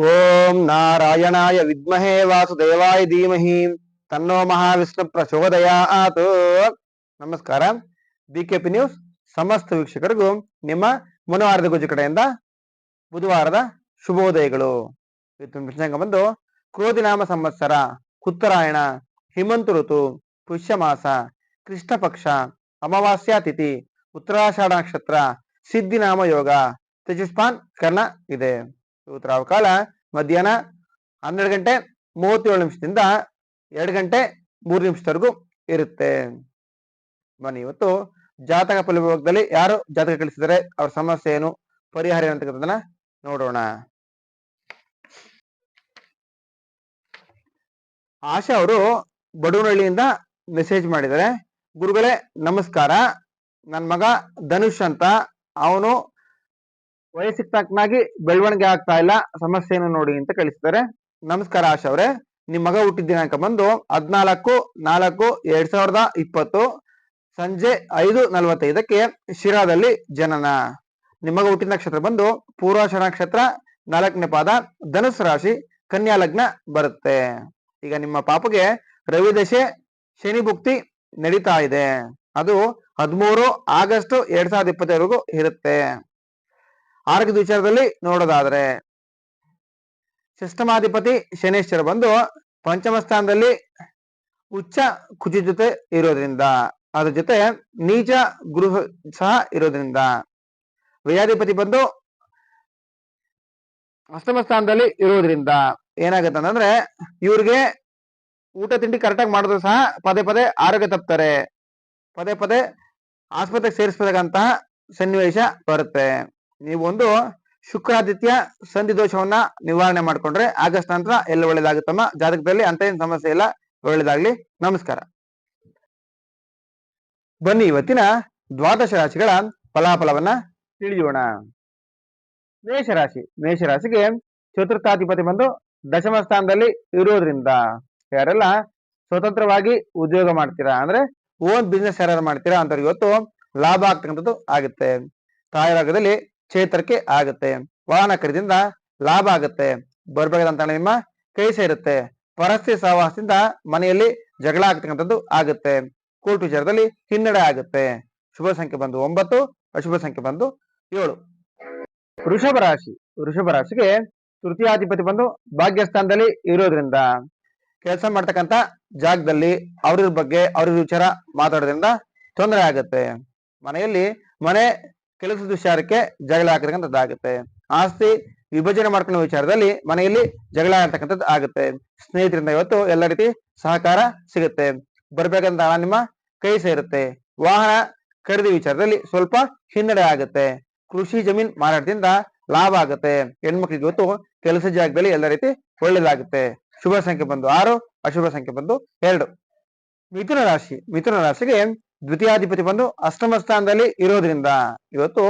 ಓಂ ನಾರಾಯಣಾಯ ವಿದ್ಮಹೇ ವಾಸುದೇವಾಯ ಧೀಮಹಿ ತನ್ನೋ ಮಹಾವಿಷ್ಣು ಪ್ರಚೋದಯಾತ್. ನಮಸ್ಕಾರ. ಬಿ ಕೆ ಪಿ ನ್ಯೂಸ್ ಸಮಸ್ತ ವೀಕ್ಷಕರಿಗೂ ನಿಮ್ಮ ಮನೋಹಾರದ ಗುಜು ಕಡೆಯಿಂದ ಬುಧವಾರದ ಶುಭೋದಯಗಳು. ಪ್ರಸಂಗ ಬಂದು ಕ್ರೋಧಿನಾಮ ಸಂವತ್ಸರ, ಉತ್ತರಾಯಣ, ಹಿಮಂತ ಋತು, ಪುಷ್ಯ ಮಾಸ ಕೃಷ್ಣ ಪಕ್ಷ ಅಮಾವಾಸ್ಯಾ ತಿಥಿ, ಉತ್ತರಾಷಾಢ ನಕ್ಷತ್ರ, ಸಿದ್ಧಿನಾಮ ಯೋಗ ತೇಜಸ್ಪಾನ್ ಕರ್ಣ ಇದೆ. ಇವತ್ತರ ಕಾಲ ಮಧ್ಯಾಹ್ನ ಹನ್ನೆರಡು ಗಂಟೆ ಮೂವತ್ತೇಳು ನಿಮಿಷದಿಂದ ಎರಡು ಗಂಟೆ ಮೂರು ನಿಮಿಷದವರೆಗೂ ಇರುತ್ತೆ. ಬನ್ನಿ, ಇವತ್ತು ಜಾತಕ ಫಲಭಾಗದಲ್ಲಿ ಯಾರು ಜಾತಕ ಕಳಿಸಿದರೆ ಅವ್ರ ಸಮಸ್ಯೆ ಏನು, ಪರಿಹಾರ ಏನು ನೋಡೋಣ. ಆಶಾ ಅವರು ಬಡವನಹಳ್ಳಿಯಿಂದ ಮೆಸೇಜ್ ಮಾಡಿದ್ದಾರೆ. ಗುರುಗಳೇ, ನಮಸ್ಕಾರ. ನನ್ನ ಮಗ ಧನುಷ್ ಅಂತ. ಅವನು ವಯಸ್ಸಿಗೆ ತಕ್ಕನಾಗಿ ಬೆಳವಣಿಗೆ ಆಗ್ತಾ ಇಲ್ಲ, ಸಮಸ್ಯೆಯನ್ನು ನೋಡಿ ಅಂತ ಕಳಿಸ್ತಾರೆ. ನಮಸ್ಕಾರ ಆಶಾ ಅವರೇ. ನಿಮ್ ಮಗ ಹುಟ್ಟಿದ ದಿನಾಂಕ ಬಂದು ಹದ್ನಾಲ್ಕು, ನಾಲ್ಕು, ಎರಡ್ ಸಾವಿರದ ಇಪ್ಪತ್ತು, ಸಂಜೆ ಐದು ನಲವತ್ತೈದಕ್ಕೆ ಶಿರಾದಲ್ಲಿ ಜನನ. ನಿಮ್ಮ ಹುಟ್ಟಿದ ನಕ್ಷತ್ರ ಬಂದು ಪೂರ್ವಾಷ ನಕ್ಷತ್ರ, ನಾಲ್ಕನೇ ಪಾದ ಧನುಸ್ ರಾಶಿ, ಕನ್ಯಾ ಲಗ್ನ ಬರುತ್ತೆ. ಈಗ ನಿಮ್ಮ ಪಾಪಗೆ ರವಿ ದಶೆ, ಶನಿ ಭುಕ್ತಿ ನಡೀತಾ ಇದೆ. ಅದು ಹದಿಮೂರು ಆಗಸ್ಟ್ ಎರಡ್ ಸಾವಿರದ ಇಪ್ಪತ್ತೈದವರೆಗೂ ಇರುತ್ತೆ. ಆರೋಗ್ಯದ ವಿಚಾರದಲ್ಲಿ ನೋಡೋದಾದ್ರೆ ಸಿಸ್ಟಮಾಧಿಪತಿ ಶನೇಶ್ವರ ಬಂದು ಪಂಚಮ ಸ್ಥಾನದಲ್ಲಿ ಉಚ್ಚ ಕುಜಿ ಜೊತೆ ಇರೋದ್ರಿಂದ, ಅದ್ರ ಜೊತೆ ನೀಚ ಗೃಹ ಸಹ ಇರೋದ್ರಿಂದ ವ್ಯಯಾಧಿಪತಿ ಬಂದು ಅಷ್ಟಮ ಸ್ಥಾನದಲ್ಲಿ ಇರೋದ್ರಿಂದ ಏನಾಗುತ್ತೆ ಅಂತಂದ್ರೆ, ಇವ್ರಿಗೆ ಊಟ ತಿಂಡಿ ಕರೆಕ್ಟಾಗಿ ಮಾಡಿದ್ರು ಸಹ ಪದೇ ಪದೇ ಆರೋಗ್ಯ ತಪ್ತಾರೆ. ಪದೇ ಪದೇ ಆಸ್ಪತ್ರೆಗೆ ಸೇರಿಸಬೇಕಾದಂತಹ ಸನ್ನಿವೇಶ ಬರುತ್ತೆ. ನೀವು ಒಂದು ಶುಕ್ರಾದಿತ್ಯ ಸಂಧಿ ದೋಷವನ್ನ ನಿವಾರಣೆ ಮಾಡ್ಕೊಂಡ್ರೆ ಆಗಸ್ಟ್ ನಂತರ ಎಲ್ಲ ಒಳ್ಳೇದಾಗುತ್ತಮ್ಮ ಜಾತಕದಲ್ಲಿ ಅಂತ ಏನ್ ಸಮಸ್ಯೆ ಇಲ್ಲ, ಒಳ್ಳೇದಾಗ್ಲಿ. ನಮಸ್ಕಾರ. ಬನ್ನಿ, ಇವತ್ತಿನ ದ್ವಾದಶ ರಾಶಿಗಳ ಫಲಾಫಲವನ್ನ ತಿಳಿಯೋಣ. ಮೇಷರಾಶಿ, ಮೇಷರಾಶಿಗೆ ಚತುರ್ಥಾಧಿಪತಿ ಬಂದು ದಶಮ ಸ್ಥಾನದಲ್ಲಿ ಇರೋದ್ರಿಂದ ಯಾರೆಲ್ಲ ಸ್ವತಂತ್ರವಾಗಿ ಉದ್ಯೋಗ ಮಾಡ್ತೀರಾ ಅಂದ್ರೆ ಓನ್ ಬಿಸ್ನೆಸ್ ಯಾರು ಮಾಡ್ತೀರಾ ಅಂತವ್ರಿಗೆ ಇವತ್ತು ಲಾಭ ಆಗ್ತಕ್ಕಂಥದ್ದು ಆಗುತ್ತೆ. ತಾಯಿರಾಗದಲ್ಲಿ ಚೇತರಿಕೆ ಆಗುತ್ತೆ. ವಾಹನ ಖರೀದಿಯಿಂದ ಲಾಭ ಆಗುತ್ತೆ. ಬರ್ಬೇಕಂತ ನಿಮ್ಮ ಕೈ ಸೇರುತ್ತೆ. ಪರಸ್ಥಿತಿ ಸಹವಾಸದಿಂದ ಮನೆಯಲ್ಲಿ ಜಗಳ ಆಗ್ತಕ್ಕಂಥದ್ದು ಆಗುತ್ತೆ. ಕೋರ್ಟ್ ವಿಚಾರದಲ್ಲಿ ಹಿನ್ನಡೆ ಆಗುತ್ತೆ. ಶುಭ ಸಂಖ್ಯೆ ಬಂದು ಒಂಬತ್ತು, ಅಶುಭ ಸಂಖ್ಯೆ ಬಂದು ಏಳು. ವೃಷಭ ರಾಶಿ. ವೃಷಭ ರಾಶಿಗೆ ತೃತೀಯಾಧಿಪತಿ ಬಂದು ಭಾಗ್ಯಸ್ಥಾನದಲ್ಲಿ ಇರೋದ್ರಿಂದ, ಕೆಲಸ ಮಾಡ್ತಕ್ಕಂಥ ಜಾಗದಲ್ಲಿ ಅವ್ರ ಬಗ್ಗೆ ಅವ್ರ ವಿಚಾರ ಮಾತಾಡೋದ್ರಿಂದ ತೊಂದರೆ ಆಗುತ್ತೆ. ಮನೆಯಲ್ಲಿ ಮನೆ ಕೆಲಸದ ವಿಚಾರಕ್ಕೆ ಜಗಳ ಆಗ್ತಕ್ಕಂಥದ್ದಾಗುತ್ತೆ ಆಸ್ತಿ ವಿಭಜನೆ ಮಾಡ್ಕೊಳ್ಳೋ ವಿಚಾರದಲ್ಲಿ ಮನೆಯಲ್ಲಿ ಜಗಳ ಆಗ್ತಕ್ಕಂಥದ್ದು ಆಗುತ್ತೆ. ಸ್ನೇಹಿತರಿಂದ ಇವತ್ತು ಎಲ್ಲ ರೀತಿ ಸಹಕಾರ ಸಿಗುತ್ತೆ. ಬರ್ಬೇಕಂತ ಹಣ ನಿಮ್ಮ ಕೈ ಸೇರುತ್ತೆ. ವಾಹನ ಖರೀದಿ ವಿಚಾರದಲ್ಲಿ ಸ್ವಲ್ಪ ಹಿನ್ನಡೆ ಆಗುತ್ತೆ. ಕೃಷಿ ಜಮೀನ್ ಮಾರಾಟದಿಂದ ಲಾಭ ಆಗುತ್ತೆ. ಹೆಣ್ಮಕ್ಳಿಗೆ ಇವತ್ತು ಕೆಲಸ ಜಾಗದಲ್ಲಿ ಎಲ್ಲ ರೀತಿ ಒಳ್ಳೇದಾಗುತ್ತೆ ಶುಭ ಸಂಖ್ಯೆ ಬಂದು ಆರು, ಅಶುಭ ಸಂಖ್ಯೆ ಬಂದು ಎರಡು. ಮಿಥುನ ರಾಶಿ, ಮಿಥುನ ರಾಶಿಗೆ ದ್ವಿತೀಯಾಧಿಪತಿ ಬಂದು ಅಷ್ಟಮ ಸ್ಥಾನದಲ್ಲಿ ಇರೋದ್ರಿಂದ ಇವತ್ತು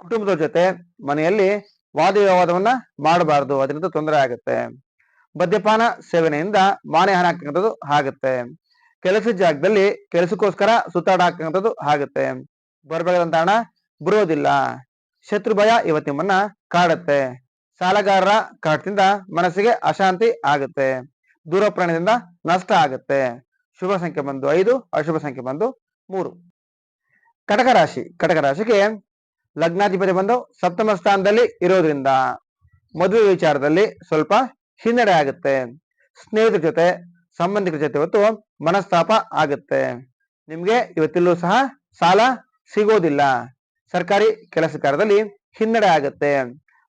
ಕುಟುಂಬದ ಜೊತೆ ಮನೆಯಲ್ಲಿ ವಾದ ವಿವಾದವನ್ನ ಮಾಡಬಾರದು. ಅದರಿಂದ ತೊಂದರೆ ಆಗುತ್ತೆ. ಮದ್ಯಪಾನ ಸೇವನೆಯಿಂದ ಮಾನೆ ಹಾನಿ ಆಗ್ತಕ್ಕಂಥದ್ದು ಆಗುತ್ತೆ. ಕೆಲಸ ಜಾಗದಲ್ಲಿ ಕೆಲಸಕ್ಕೋಸ್ಕರ ಸುತ್ತಾಡ ಆಗ್ತಕ್ಕಂಥದ್ದು ಆಗುತ್ತೆ. ಬರಬೇಕಾದಂತ ಹಣ ಬರೋದಿಲ್ಲ. ಶತ್ರು ಭಯ ಇವತ್ತು ನಿಮ್ಮನ್ನ ಕಾಡುತ್ತೆ. ಸಾಲಗಾರರ ಕಾಟದಿಂದ ಮನಸ್ಸಿಗೆ ಅಶಾಂತಿ ಆಗುತ್ತೆ. ದೂರ ಪ್ರಾಣದಿಂದ ನಷ್ಟ ಆಗುತ್ತೆ. ಶುಭ ಸಂಖ್ಯೆ ಬಂದು ಐದು, ಅಶುಭ ಸಂಖ್ಯೆ ಬಂದು ಮೂರು. ಕಟಕ ರಾಶಿ, ಕಟಕ ರಾಶಿಗೆ ಲಗ್ನಾಧಿಪತಿ ಬಂದು ಸಪ್ತಮ ಸ್ಥಾನದಲ್ಲಿ ಇರೋದ್ರಿಂದ ಮದುವೆ ವಿಚಾರದಲ್ಲಿ ಸ್ವಲ್ಪ ಹಿನ್ನಡೆ ಆಗುತ್ತೆ. ಸ್ನೇಹಿತರ ಜೊತೆ, ಸಂಬಂಧಿಕರ ಜೊತೆ ಇವತ್ತು ಮನಸ್ತಾಪ ಆಗುತ್ತೆ. ನಿಮ್ಗೆ ಇವತ್ತಿಲ್ಲೂ ಸಹ ಸಾಲ ಸಿಗೋದಿಲ್ಲ. ಸರ್ಕಾರಿ ಕೆಲಸ ಕಾರ್ಯದಲ್ಲಿ ಹಿನ್ನಡೆ ಆಗುತ್ತೆ.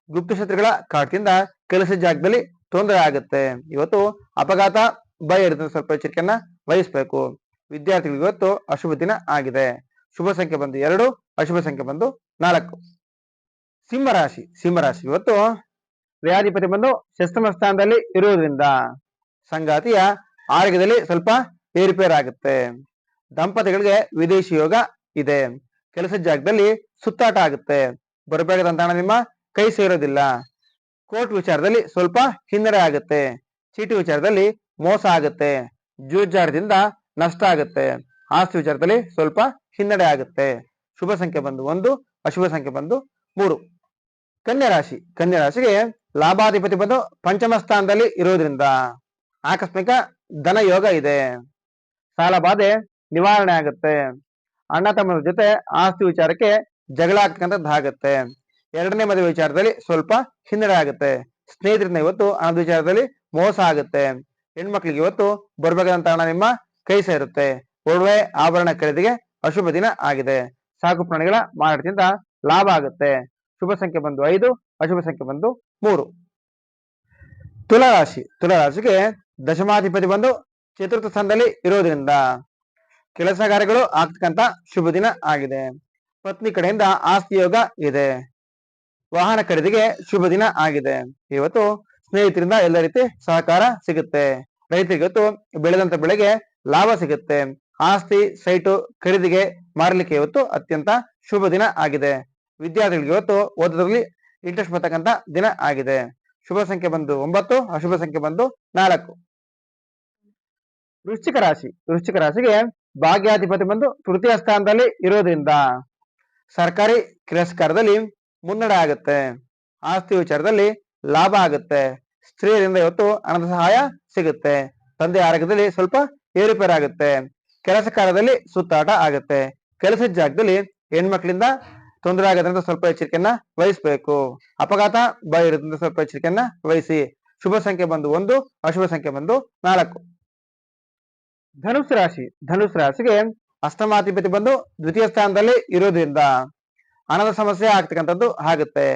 ಗುಪ್ತಶತ್ರುಗಳ ಕಾಟದಿಂದ ಕೆಲಸ ಜಾಗದಲ್ಲಿ ತೊಂದರೆ ಆಗುತ್ತೆ. ಇವತ್ತು ಅಪಘಾತ, ಭಯ ಇರುತ್ತೆ ಸ್ವಲ್ಪ ಎಚ್ಚರಿಕೆಯನ್ನ ವಹಿಸ್ಬೇಕು. ವಿದ್ಯಾರ್ಥಿಗಳಿಗೆ ಇವತ್ತು ಅಶುಭ ದಿನ ಆಗಿದೆ. ಶುಭ ಸಂಖ್ಯೆ ಬಂದು ಎರಡು, ಅಶುಭ ಸಂಖ್ಯೆ ಬಂದು ನಾಲ್ಕು. ಸಿಂಹರಾಶಿ ಸಿಂಹರಾಶಿ ಇವತ್ತು ವ್ಯಾಧಿಪತಿ ಬಂದು ಶಸ್ತಮ ಸ್ಥಾನದಲ್ಲಿ ಇರುವುದರಿಂದ ಸಂಗಾತಿಯ ಆರೋಗ್ಯದಲ್ಲಿ ಸ್ವಲ್ಪ ಏರುಪೇರು ಆಗುತ್ತೆ. ದಂಪತಿಗಳಿಗೆ ವಿದೇಶಿ ಯೋಗ ಇದೆ. ಕೆಲಸ ಜಾಗದಲ್ಲಿ ಸುತ್ತಾಟ ಆಗುತ್ತೆ. ಬರಬೇಕಾದಂತ ಹಣ ನಿಮ್ಮ ಕೈ ಸೇರೋದಿಲ್ಲ. ಕೋರ್ಟ್ ವಿಚಾರದಲ್ಲಿ ಸ್ವಲ್ಪ ಹಿನ್ನಡೆ ಆಗುತ್ತೆ. ಚೀಟಿ ವಿಚಾರದಲ್ಲಿ ಮೋಸ ಆಗುತ್ತೆ. ಜೂಜಾರದಿಂದ ನಷ್ಟ ಆಗುತ್ತೆ. ಆಸ್ತಿ ವಿಚಾರದಲ್ಲಿ ಸ್ವಲ್ಪ ಹಿನ್ನಡೆ ಆಗುತ್ತೆ. ಶುಭ ಸಂಖ್ಯೆ ಬಂದು ಒಂದು, ಅಶುಭ ಸಂಖ್ಯೆ ಬಂದು ಮೂರು. ಕನ್ಯಾ ರಾಶಿ. ಕನ್ಯಾ ರಾಶಿಗೆ ಲಾಭಾಧಿಪತಿ ಬಂದು ಪಂಚಮ ಸ್ಥಾನದಲ್ಲಿ ಇರೋದ್ರಿಂದ ಆಕಸ್ಮಿಕ ಧನ ಯೋಗ ಇದೆ. ಸಾಲ ಬಾಧೆ ನಿವಾರಣೆ ಆಗುತ್ತೆ. ಅಣ್ಣ ತಮ್ಮನ ಜೊತೆ ಆಸ್ತಿ ವಿಚಾರಕ್ಕೆ ಜಗಳ ಆಗ್ತಕ್ಕಂಥದ್ದಾಗತ್ತೆ ಎರಡನೇ ಮದುವೆ ವಿಚಾರದಲ್ಲಿ ಸ್ವಲ್ಪ ಹಿನ್ನಡೆ ಆಗುತ್ತೆ. ಸ್ನೇಹಿತರಿಂದ ಇವತ್ತು ಹಣದ ವಿಚಾರದಲ್ಲಿ ಮೋಸ ಆಗುತ್ತೆ. ಹೆಣ್ಮಕ್ಳಿಗೆ ಇವತ್ತು ಬರ್ಬೇಕಾದಂತ ಹಣ ನಿಮ್ಮ ಕೈ ಸೇರುತ್ತೆ. ಒಡವೆ ಆಭರಣ ಖರೀದಿಗೆ ಅಶುಭ ದಿನ ಆಗಿದೆ. ಸಾಕು ಪ್ರಾಣಿಗಳ ಮಾರಾಟದಿಂದ ಲಾಭ ಆಗುತ್ತೆ. ಶುಭ ಸಂಖ್ಯೆ ಬಂದು ಐದು, ಅಶುಭ ಸಂಖ್ಯೆ ಬಂದು ಮೂರು. ತುಲಾರಾಶಿ ತುಲಾರಾಶಿಗೆ ದಶಮಾಧಿಪತಿ ಬಂದು ಚತುರ್ಥ ಸ್ಥಾನದಲ್ಲಿ ಇರೋದ್ರಿಂದ ಕೆಲಸ ಕಾರ್ಯಗಳು ಆಗ್ತಕ್ಕಂತ ಶುಭ ದಿನ ಆಗಿದೆ. ಪತ್ನಿ ಕಡೆಯಿಂದ ಆಸ್ತಿ ಯೋಗ ಇದೆ. ವಾಹನ ಖರೀದಿಗೆ ಶುಭ ದಿನ ಆಗಿದೆ. ಇವತ್ತು ಸ್ನೇಹಿತರಿಂದ ಎಲ್ಲ ರೀತಿ ಸಹಕಾರ ಸಿಗುತ್ತೆ. ರೈತರಿಗೆ ಇವತ್ತು ಬೆಳೆದಂತ ಬೆಳೆಗೆ ಲಾಭ ಸಿಗುತ್ತೆ. ಆಸ್ತಿ, ಸೈಟು ಖರೀದಿಗೆ ಮಾರಲಿಕ್ಕೆ ಇವತ್ತು ಅತ್ಯಂತ ಶುಭ ದಿನ ಆಗಿದೆ. ವಿದ್ಯಾರ್ಥಿಗಳಿಗೆ ಇವತ್ತು ಓದೋದ್ರಲ್ಲಿ ಇಂಟ್ರೆಸ್ಟ್ ಬರ್ತಕ್ಕಂತ ದಿನ ಆಗಿದೆ. ಶುಭ ಸಂಖ್ಯೆ ಬಂದು ಒಂಬತ್ತು, ಅಶುಭ ಸಂಖ್ಯೆ ಬಂದು ನಾಲ್ಕು. ವೃಶ್ಚಿಕ ರಾಶಿ. ವೃಶ್ಚಿಕ ರಾಶಿಗೆ ಭಾಗ್ಯಾಧಿಪತಿ ಬಂದು ತೃತೀಯ ಸ್ಥಾನದಲ್ಲಿ ಇರೋದ್ರಿಂದ ಸರ್ಕಾರಿ ಕಿರಸ್ಕಾರದಲ್ಲಿ ಮುನ್ನಡೆ ಆಗುತ್ತೆ. ಆಸ್ತಿ ವಿಚಾರದಲ್ಲಿ ಲಾಭ ಆಗುತ್ತೆ. ಸ್ತ್ರೀಯರಿಂದ ಇವತ್ತು ಹಣದ ಸಹಾಯ ಸಿಗುತ್ತೆ. ತಂದೆ ಆರೋಗ್ಯದಲ್ಲಿ ಸ್ವಲ್ಪ ಏರುಪೇರಾಗುತ್ತೆ ಕೆಲಸ ಕಾರ್ಯದಲ್ಲಿ ಸುತ್ತಾಟ ಆಗುತ್ತೆ. ಕೆಲಸದ ಜಾಗದಲ್ಲಿ ಹೆಣ್ಮಕ್ಳಿಂದ ತೊಂದರೆ ಆಗದಂತ ಸ್ವಲ್ಪ ಎಚ್ಚರಿಕೆಯನ್ನ ವಹಿಸ್ಬೇಕು. ಅಪಘಾತ ಭಯ ಇರೋದ್ರಿಂದ ಸ್ವಲ್ಪ ಎಚ್ಚರಿಕೆಯನ್ನ ವಹಿಸಿ. ಶುಭ ಸಂಖ್ಯೆ ಬಂದು ಒಂದು, ಅಶುಭ ಸಂಖ್ಯೆ ಬಂದು ನಾಲ್ಕು. ಧನುಸ್ ರಾಶಿ, ಧನುಸ್ ರಾಶಿಗೆ ಅಷ್ಟಮಾಧಿಪತಿ ಬಂದು ದ್ವಿತೀಯ ಸ್ಥಾನದಲ್ಲಿ ಇರೋದ್ರಿಂದ ಹಣದ ಸಮಸ್ಯೆ ಆಗ್ತಕ್ಕಂಥದ್ದು ಆಗುತ್ತೆ.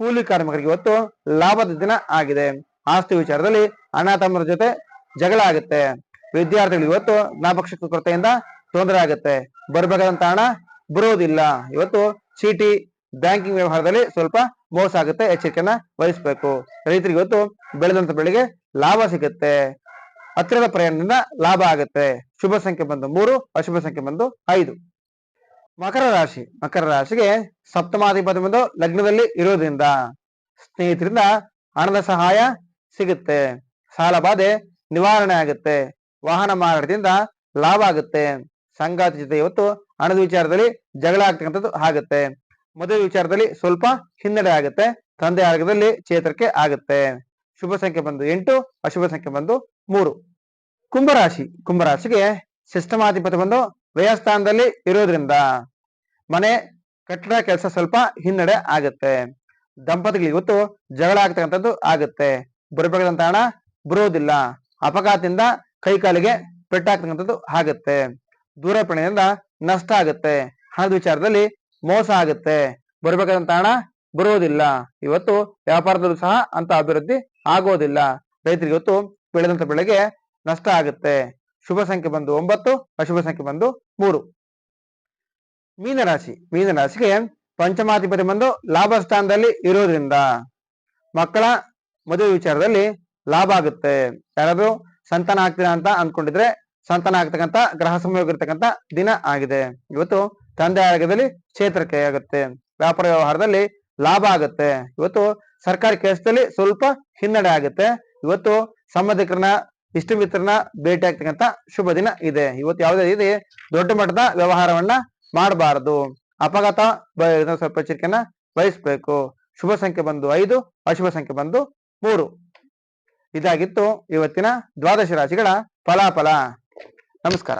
ಕೂಲಿ ಕಾರ್ಮಿಕರಿಗೆ ಇವತ್ತು ಲಾಭದ ದಿನ ಆಗಿದೆ. ಆಸ್ತಿ ವಿಚಾರದಲ್ಲಿ ಅಣ್ಣ ತಮ್ಮರ ಜೊತೆ ಜಗಳ ಆಗುತ್ತೆ. ವಿದ್ಯಾರ್ಥಿಗಳಿಗೆ ಇವತ್ತು ನಾಭಕ್ಷಕ ಕೊರತೆಯಿಂದ ತೊಂದರೆ ಆಗುತ್ತೆ. ಬರ್ಬೇಕಾದಂತ ಹಣ ಬರೋದಿಲ್ಲ. ಇವತ್ತು ಸಿಟಿ ಬ್ಯಾಂಕಿಂಗ್ ವ್ಯವಹಾರದಲ್ಲಿ ಸ್ವಲ್ಪ ಮೋಸ ಆಗುತ್ತೆ, ಎಚ್ಚರಿಕೆಯನ್ನ ವಹಿಸಬೇಕು. ರೈತರಿಗೆ ಇವತ್ತು ಬೆಳೆದಂತ ಬೆಳೆಗೆ ಲಾಭ ಸಿಗುತ್ತೆ. ಹತ್ತಿರದ ಪ್ರಯಾಣದಿಂದ ಲಾಭ ಆಗುತ್ತೆ. ಶುಭ ಸಂಖ್ಯೆ ಬಂದು ಮೂರು, ಅಶುಭ ಸಂಖ್ಯೆ ಬಂದು ಐದು. ಮಕರ ರಾಶಿ, ಮಕರ ರಾಶಿಗೆ ಸಪ್ತಮಾಧಿಪತಿ ಬಂದು ಲಗ್ನದಲ್ಲಿ ಇರೋದ್ರಿಂದ ಸ್ನೇಹಿತರಿಂದ ಹಣದ ಸಹಾಯ ಸಿಗುತ್ತೆ. ಸಾಲ ಬಾಧೆ ನಿವಾರಣೆ ಆಗುತ್ತೆ. ವಾಹನ ಮಾರಾಟದಿಂದ ಲಾಭ ಆಗುತ್ತೆ. ಸಂಗಾತಿ ಜೊತೆ ಇವತ್ತು ಹಣದ ವಿಚಾರದಲ್ಲಿ ಜಗಳ ಆಗ್ತಕ್ಕಂಥದ್ದು ಆಗುತ್ತೆ. ಮದುವೆ ವಿಚಾರದಲ್ಲಿ ಸ್ವಲ್ಪ ಹಿನ್ನಡೆ ಆಗುತ್ತೆ. ತಂದೆ ಆರೋಗ್ಯದಲ್ಲಿ ಚೇತರಿಕೆ ಆಗುತ್ತೆ. ಶುಭ ಸಂಖ್ಯೆ ಬಂದು ಎಂಟು, ಅಶುಭ ಸಂಖ್ಯೆ ಬಂದು ಮೂರು. ಕುಂಭರಾಶಿ, ಕುಂಭರಾಶಿಗೆ ಸಿಸ್ಟಮಾಧಿಪತಿ ಬಂದು ವ್ಯಯಸ್ಥಾನದಲ್ಲಿ ಇರೋದ್ರಿಂದ ಮನೆ ಕಟ್ಟಡ ಕೆಲಸ ಸ್ವಲ್ಪ ಹಿನ್ನಡೆ ಆಗುತ್ತೆ. ದಂಪತಿಗಳಿಗೆ ಇವತ್ತು ಜಗಳ ಆಗ್ತಕ್ಕಂಥದ್ದು ಆಗುತ್ತೆ. ಬರಬೇಕಾದಂತ ಹಣ ಬರೋದಿಲ್ಲ. ಅಪಘಾತದಿಂದ ಕೈ ಕಾಲಿಗೆ ಪೆಟ್ಟಾಗ್ತಕ್ಕಂಥದ್ದು ಆಗುತ್ತೆ. ದೂರ ಪ್ರಯಾಣದಿಂದ ನಷ್ಟ ಆಗುತ್ತೆ. ಹಣದ ವಿಚಾರದಲ್ಲಿ ಮೋಸ ಆಗುತ್ತೆ. ಬರಬೇಕಾದಂತ ಹಣ ಬರೋದಿಲ್ಲ. ಇವತ್ತು ವ್ಯಾಪಾರದಲ್ಲೂ ಸಹ ಅಂತ ಅಭಿವೃದ್ಧಿ ಆಗೋದಿಲ್ಲ. ರೈತರಿಗೆ ಇವತ್ತು ಬೆಳೆದಂತ ಬೆಳೆಗೆ ನಷ್ಟ ಆಗುತ್ತೆ. ಶುಭ ಸಂಖ್ಯೆ ಬಂದು ಒಂಬತ್ತು, ಅಶುಭ ಸಂಖ್ಯೆ ಬಂದು ಮೂರು. ಮೀನರಾಶಿ. ಮೀನರಾಶಿಗೆ ಪಂಚಮಾಧಿಪತಿ ಬಂದು ಲಾಭ ಸ್ಥಾನದಲ್ಲಿ ಇರೋದ್ರಿಂದ ಮಕ್ಕಳ ಮದುವೆ ವಿಚಾರದಲ್ಲಿ ಲಾಭ ಆಗುತ್ತೆ. ಯಾರಾದ್ರೂ ಸಂತಾನ ಆಗ್ತೀರಾ ಅಂತ ಅಂದ್ಕೊಂಡಿದ್ರೆ ಸಂತಾನ ಆಗ್ತಕ್ಕಂತ ಗ್ರಹ ಸಂಯೋಗ ಇರ್ತಕ್ಕಂತ ದಿನ ಆಗಿದೆ. ಇವತ್ತು ತಂದೆ ಆರೋಗ್ಯದಲ್ಲಿ ಕ್ಷೇತ್ರಕ್ಕೆ ಆಗುತ್ತೆ. ವ್ಯಾಪಾರ ವ್ಯವಹಾರದಲ್ಲಿ ಲಾಭ ಆಗುತ್ತೆ. ಇವತ್ತು ಸರ್ಕಾರಿ ಕೆಲಸದಲ್ಲಿ ಸ್ವಲ್ಪ ಹಿನ್ನಡೆ ಆಗುತ್ತೆ. ಇವತ್ತು ಸಂಬಂಧಿಕರನ್ನ, ಇಷ್ಟ ಮಿತ್ರನ ಭೇಟಿ ಆಗ್ತಕ್ಕಂತ ಶುಭ ದಿನ ಇದೆ. ಇವತ್ತು ಯಾವುದೇ ರೀತಿ ದೊಡ್ಡ ಮಟ್ಟದ ವ್ಯವಹಾರವನ್ನ ಮಾಡಬಾರದು. ಅಪಘಾತ ಸ್ವಲ್ಪ ಎಚ್ಚರಿಕೆಯನ್ನ ವಹಿಸ್ಬೇಕು. ಶುಭ ಸಂಖ್ಯೆ ಬಂದು ಐದು, ಅಶುಭ ಸಂಖ್ಯೆ ಬಂದು ಮೂರು. ಇದಾಗಿತ್ತು ಇವತ್ತಿನ ದ್ವಾದಶ ರಾಶಿಗಳ ಫಲಾಫಲ. ನಮಸ್ಕಾರ.